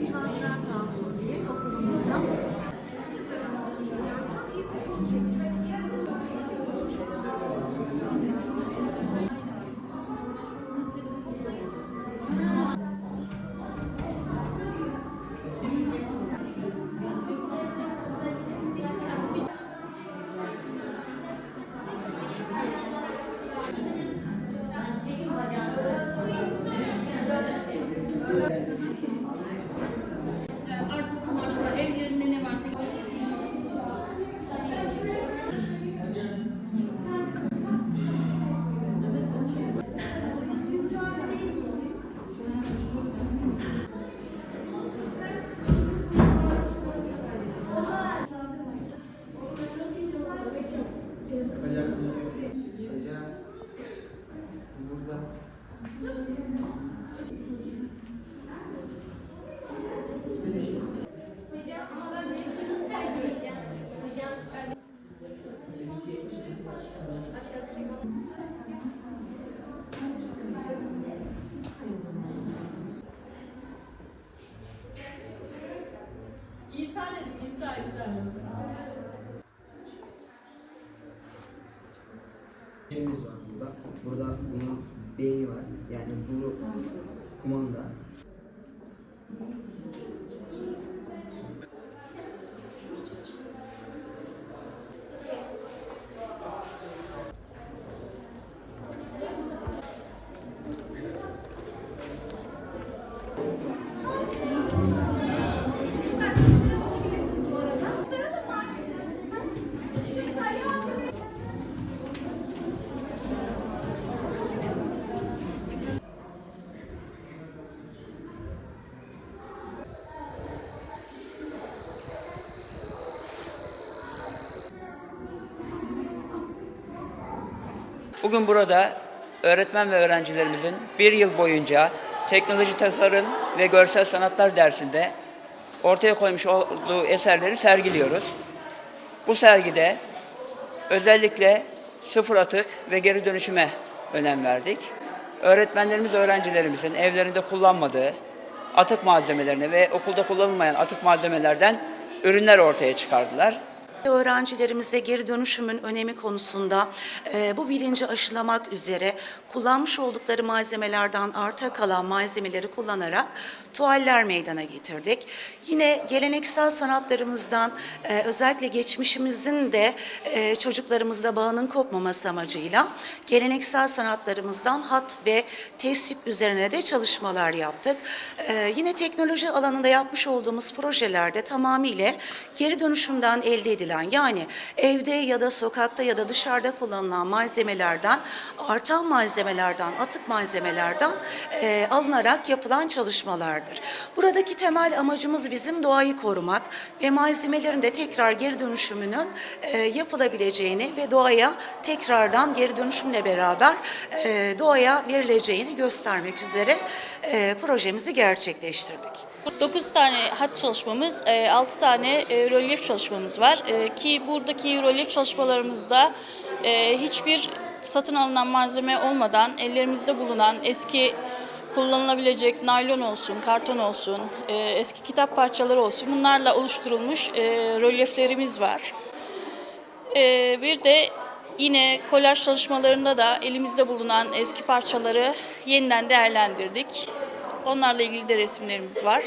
Bir hatıra kalsın diye okulumuzda İsa dedim, İsa, İsa. Şeyimiz var burada. Burada bunun beyni var. Yani bu kumanda. Bugün burada öğretmen ve öğrencilerimizin bir yıl boyunca teknoloji tasarım ve görsel sanatlar dersinde ortaya koymuş olduğu eserleri sergiliyoruz. Bu sergide özellikle sıfır atık ve geri dönüşüme önem verdik. Öğretmenlerimiz öğrencilerimizin evlerinde kullanmadığı atık malzemelerini ve okulda kullanılmayan atık malzemelerden ürünler ortaya çıkardılar. Öğrencilerimize geri dönüşümün önemi konusunda e, bu bilinci aşılamak üzere kullanmış oldukları malzemelerden arta kalan malzemeleri kullanarak tuvaller meydana getirdik. Yine geleneksel sanatlarımızdan e, özellikle geçmişimizin de e, çocuklarımızda bağının kopmaması amacıyla geleneksel sanatlarımızdan hat ve tesip üzerine de çalışmalar yaptık. E, yine teknoloji alanında yapmış olduğumuz projelerde tamamıyla geri dönüşümden elde edilen yani evde ya da sokakta ya da dışarıda kullanılan malzemelerden artan malzemelerden atık malzemelerden e, alınarak yapılan çalışmalardır. Buradaki temel amacımız bizim doğayı korumak ve malzemelerin de tekrar geri dönüşümünün e, yapılabileceğini ve doğaya tekrardan geri dönüşümle beraber e, doğaya verileceğini göstermek üzere e, projemizi gerçekleştirdik. 9 tane hat çalışmamız, 6 tane e, rölyef çalışmamız var. E, Ki buradaki rölyef çalışmalarımızda e, hiçbir satın alınan malzeme olmadan ellerimizde bulunan eski kullanılabilecek naylon olsun, karton olsun, e, eski kitap parçaları olsun bunlarla oluşturulmuş e, rölyeflerimiz var. E, Bir de yine kolaj çalışmalarında da elimizde bulunan eski parçaları yeniden değerlendirdik. Onlarla ilgili de resimlerimiz var.